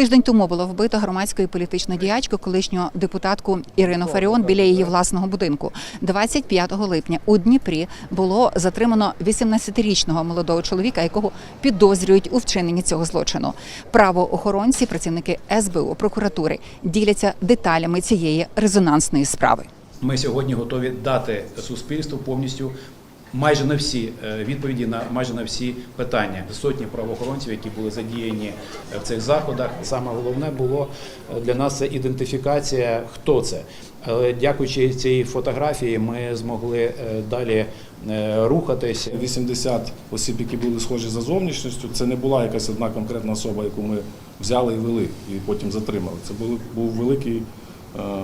Тиждень тому було вбито громадську і політичну діячку, колишню депутатку Ірину Фаріон біля її власного будинку. 25 липня у Дніпрі було затримано 18-річного молодого чоловіка, якого підозрюють у вчиненні цього злочину. Правоохоронці, працівники СБУ, прокуратури діляться деталями цієї резонансної справи. Ми сьогодні готові дати суспільству повністю майже на всі е, відповіді на майже на всі питання. Сотні правоохоронців, які були задіяні е, в цих заходах. Саме головне було е, для нас це ідентифікація, хто це. Але дякуючи цій фотографії, ми змогли далі рухатись. 80 осіб, які були схожі за зовнішністю, це не була якась одна конкретна особа, яку ми взяли і вели, і потім затримали. Це був великий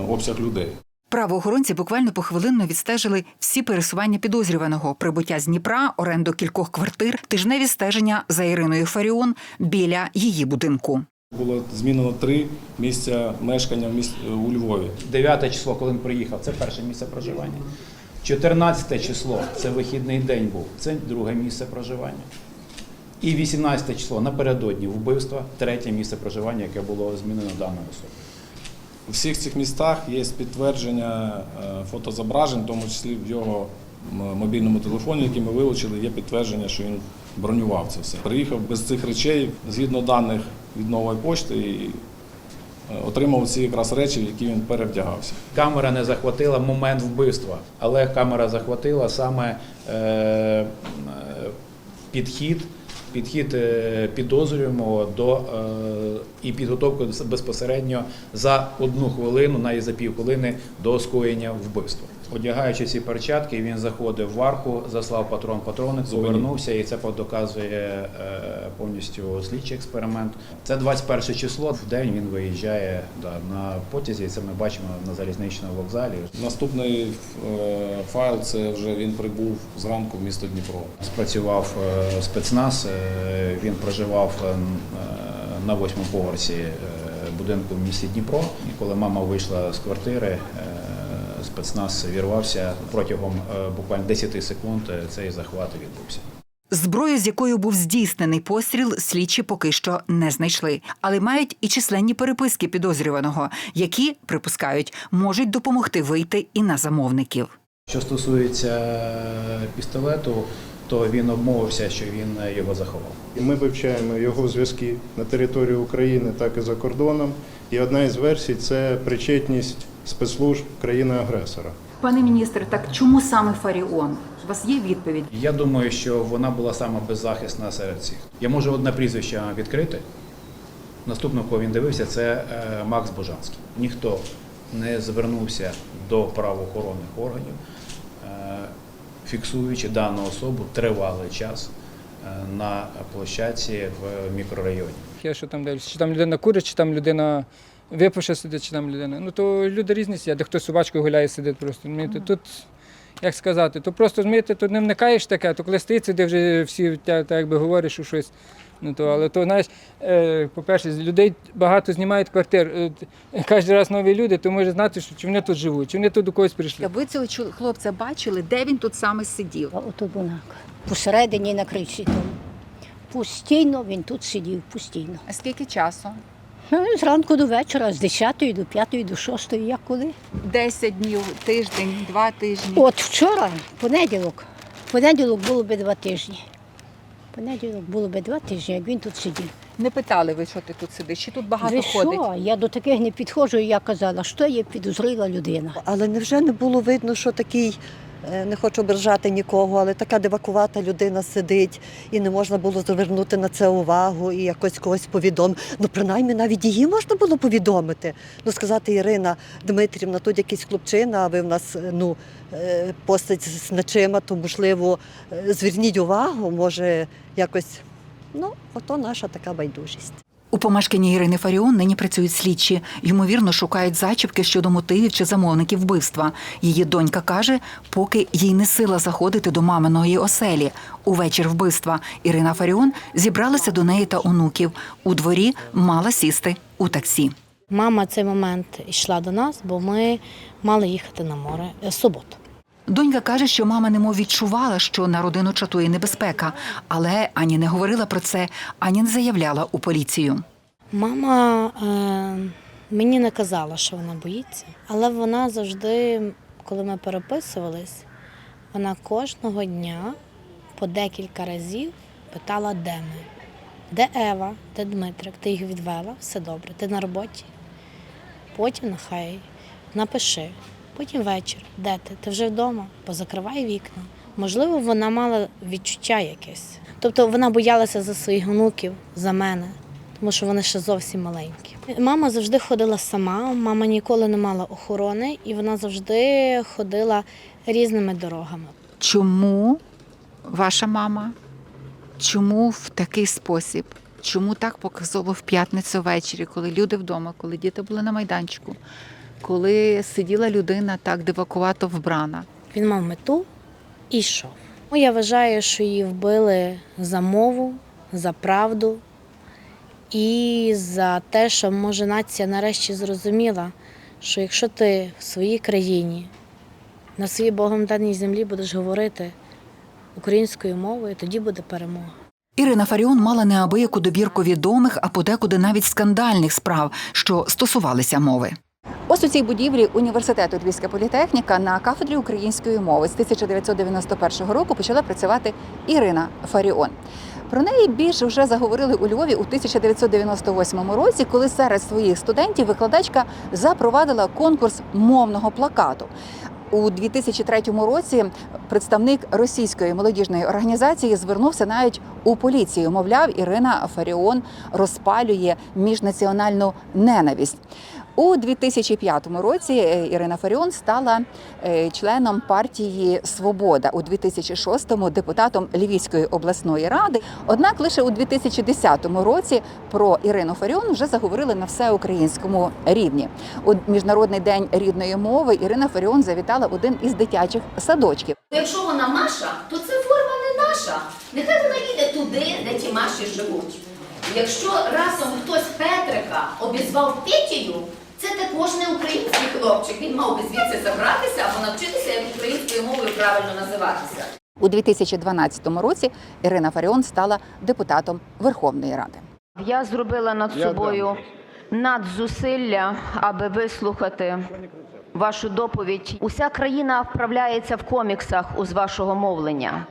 обсяг людей. Правоохоронці буквально похвилинно відстежили всі пересування підозрюваного, прибуття з Дніпра, оренду кількох квартир, тижневі стеження за Іриною Фаріон біля її будинку. Було змінено три місця мешкання у Львові. 9 число, коли він приїхав, це перше місце проживання. 14 число це вихідний день був, це друге місце проживання. І 18 число напередодні вбивства, третє місце проживання, яке було змінено даною особою. У всіх цих містах є підтвердження е, фотозображень, в тому числі в його мобільному телефоні, який ми вилучили, є підтвердження, що він бронював це все. Приїхав без цих речей, згідно даних від нової пошти, і е, отримав ці якраз речі, в які він перевдягався. Камера не захватила момент вбивства, але камера захватила саме е, підхід, підхід підозрюємо до е, і підготовку безпосередньо за одну хвилину, навіть за півхвилини до скоєння вбивства. Одягаючи ці перчатки, він заходив в арку, заслав патрон патроник, повернувся, і це доказує е, повністю слідчий експеримент. Це 21 число. В день він виїжджає да, на потязі. Це ми бачимо на залізничному вокзалі. Наступний е, файл це вже він прибув зранку в місто Дніпро. Спрацював е, спецназ. Він проживав на восьмому поверсі будинку в місті Дніпро. І коли мама вийшла з квартири, спецназ вірвався протягом е, буквально 10 секунд. е, Цей захват відбувся. Зброю, з якою був здійснений постріл, слідчі поки що не знайшли, але мають і численні переписки підозрюваного, які припускають, можуть допомогти вийти і на замовників. Що стосується пістолету, то він обмовився, що він е, його заховав. І Ми вивчаємо його зв'язки на території України, так і за кордоном. І одна із версій це причетність спецслужб країни-агресора. Пане міністре, так чому саме Фаріон? У вас є відповідь? Я думаю, що вона була саме беззахисна серед всіх. Я можу одне прізвище відкрити. Наступного, кого він дивився, це е, Макс Божанський. Ніхто не звернувся до правоохоронних органів, е, фіксуючи дану особу тривалий час е, на площадці в мікрорайоні. Я що там дивлюся, чи там людина курить, чи там людина випивши сидить, чи там людина. Ну то люди різні сидять, де хто з собачкою гуляє, сидить просто. розумієте. Тут, як сказати, то просто розумієте, тут не вникаєш таке, то коли стоїть, де вже всі так, так якби говориш, що щось. Ну то, але то знаєш, е, по-перше, з людей багато знімають квартир. Е, Кожен раз нові люди, то може знати, що чи вони тут живуть, чи вони тут до когось прийшли. Ви цього хлопця бачили, де він тут саме сидів? Ото бунака. Посередині на кричі. Постійно він тут сидів, постійно. А скільки часу? Ну, Зранку до вечора, з 10 до 5 до 6, як коли. Десять днів, тиждень, два тижні. От вчора, понеділок, понеділок було би два тижні. Понеділок було би два тижні, як він тут сидів. Не питали ви, що ти тут сидиш? Чи тут багато Ви ходить? що? Я до таких не підходжу, і я казала, що є підозріла людина. Але невже не було видно, що такий, не хочу ображати нікого, але така дивакувата людина сидить, і не можна було звернути на це увагу і якось когось повідомити. Ну, принаймні, навіть її можна було повідомити. Ну, сказати, Ірина Дмитрівна, тут якийсь хлопчина, а ви в нас е, ну, е, постать з нечима, то можливо, е, зверніть увагу, може, якось. Ну, ото наша така байдужість. У помешканні Ірини Фаріон нині працюють слідчі. Ймовірно, шукають зачіпки щодо мотивів чи замовників вбивства. Її донька каже, поки їй не сила заходити до маминої оселі. Увечір вбивства Ірина Фаріон зібралася до неї та онуків. У дворі мала сісти у таксі. Мама цей момент йшла до нас, бо ми мали їхати на море е, суботу. Донька каже, що мама немов відчувала, що на родину чатує небезпека, але ані не говорила про це, ані не заявляла у поліцію. Мама е, мені не казала, що вона боїться, але вона завжди, коли ми переписувались, вона кожного дня по декілька разів питала, де ми. Де Ева, де Дмитрик, ти їх відвела, все добре, ти на роботі. Потім нехай напиши. Потім вечір, де ти? Ти вже вдома, позакривай вікна. Можливо, вона мала відчуття якесь. Тобто вона боялася за своїх онуків, за мене, тому що вони ще зовсім маленькі. Мама завжди ходила сама, мама ніколи не мала охорони, і вона завжди ходила різними дорогами. Чому ваша мама? Чому в такий спосіб? Чому так показово в п'ятницю ввечері, коли люди вдома, коли діти були на майданчику, коли сиділа людина так дивакувато вбрана? Він мав мету і йшов. Ну, Я вважаю, що її вбили за мову, за правду і за те, що може нація нарешті зрозуміла, що якщо ти в своїй країні, на своїй Богом даній землі будеш говорити українською мовою, тоді буде перемога. Ірина Фаріон мала неабияку добірку відомих, а подекуди навіть скандальних справ, що стосувалися мови. Ось у цій будівлі університету Львівська політехніка на кафедрі української мови з 1991 року почала працювати Ірина Фаріон. Про неї більше вже заговорили у Львові у 1998 році, коли серед своїх студентів викладачка запровадила конкурс мовного плакату. У 2003 році представник російської молодіжної організації звернувся навіть у поліцію. Мовляв, Ірина Фаріон розпалює міжнаціональну ненависть. У 2005 році е, Ірина Фаріон стала е, членом партії Свобода у 2006-му депутатом Львівської обласної ради. Однак лише у 2010 році про Ірину Фаріон вже заговорили на всеукраїнському рівні. У міжнародний день рідної мови Ірина Фаріон завітала один із дитячих садочків. Якщо вона Маша, то це форма не наша. Нехай вона їде туди, де ті Маші живуть. Якщо разом хтось Петрика обізвав Петію, це також не український хлопчик. Він мав би звідси забратися або навчитися, як українською мовою правильно називатися. У 2012 році Ірина Фаріон стала депутатом Верховної Ради. Я зробила над собою надзусилля, аби вислухати вашу доповідь. Уся країна вправляється в коміксах з вашого мовлення.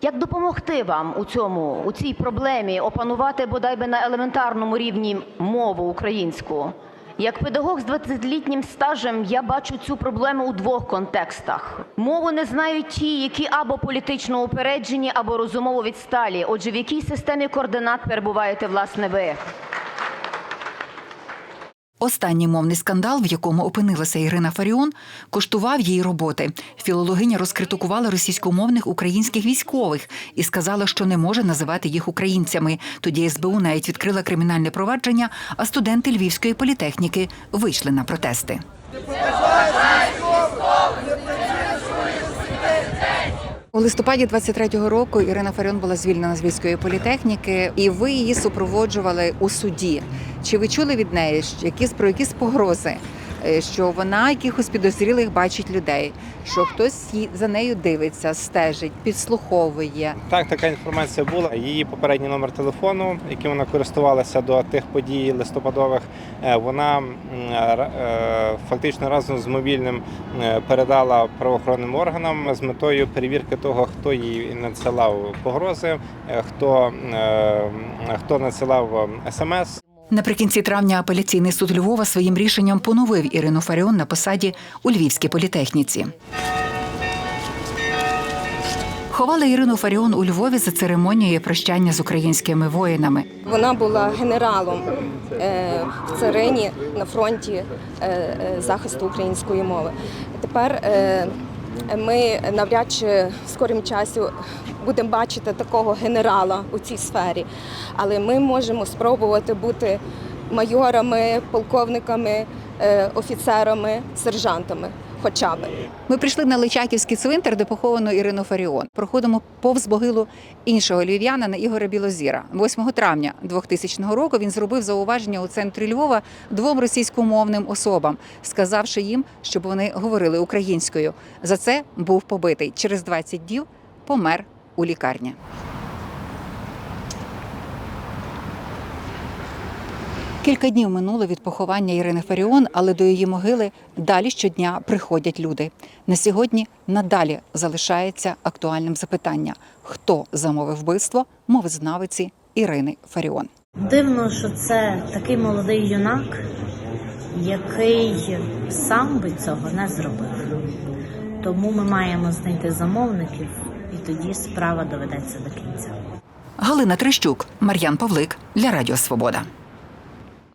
Як допомогти вам у цьому, у цій проблемі опанувати бодай би на елементарному рівні мову українську? Як педагог з 20-літнім стажем я бачу цю проблему у двох контекстах. Мову не знають ті, які або політично упереджені, або розумово відсталі. Отже, в якій системі координат перебуваєте власне ви? Останній мовний скандал, в якому опинилася Ірина Фаріон, коштував її роботи. Філологиня розкритикувала російськомовних українських військових і сказала, що не може називати їх українцями. Тоді СБУ навіть відкрила кримінальне провадження, а студенти Львівської політехніки вийшли на протести. У листопаді 23-го року Ірина Фаріон була звільнена з військової політехніки, і ви її супроводжували у суді. Чи ви чули від неї які про якісь погрози? Е, Що вона якихось підозрілих бачить людей, що хтось за нею дивиться, стежить, підслуховує. Так, така інформація була. Її попередній номер телефону, яким вона користувалася до тих подій листопадових, е, вона е, фактично разом з мобільним передала правоохоронним органам з метою перевірки того, хто їй надсилав погрози, хто, хто надсилав смс. Наприкінці травня апеляційний суд Львова своїм рішенням поновив Ірину Фаріон на посаді у Львівській політехніці. Ховали Ірину Фаріон у Львові за церемонією прощання з українськими воїнами. Вона була генералом е, в царині на фронті е, е, захисту української мови. Тепер ми навряд чи в скорім часі будемо бачити такого генерала у цій сфері, але ми можемо спробувати бути майорами, полковниками, е, офіцерами, сержантами. Хоча б. Ми прийшли на Личаківський цвинтар, де поховано Ірину Фаріон. Проходимо повз могилу іншого львів'янина Ігоря Білозіра. 8 травня 2000 року він зробив зауваження у центрі Львова двом російськомовним особам, сказавши їм, щоб вони говорили українською. За це був побитий. Через 20 днів помер у лікарні. Кілька днів минуло від поховання Ірини Фаріон, але до її могили далі щодня приходять люди. На сьогодні надалі залишається актуальним запитання: хто замовив вбивство мовознавиці Ірини Фаріон? Дивно, що це такий молодий юнак, який сам би цього не зробив. Тому ми маємо знайти замовників, і тоді справа доведеться до кінця. Галина Трищук, Мар'ян Павлик для Радіо Свобода.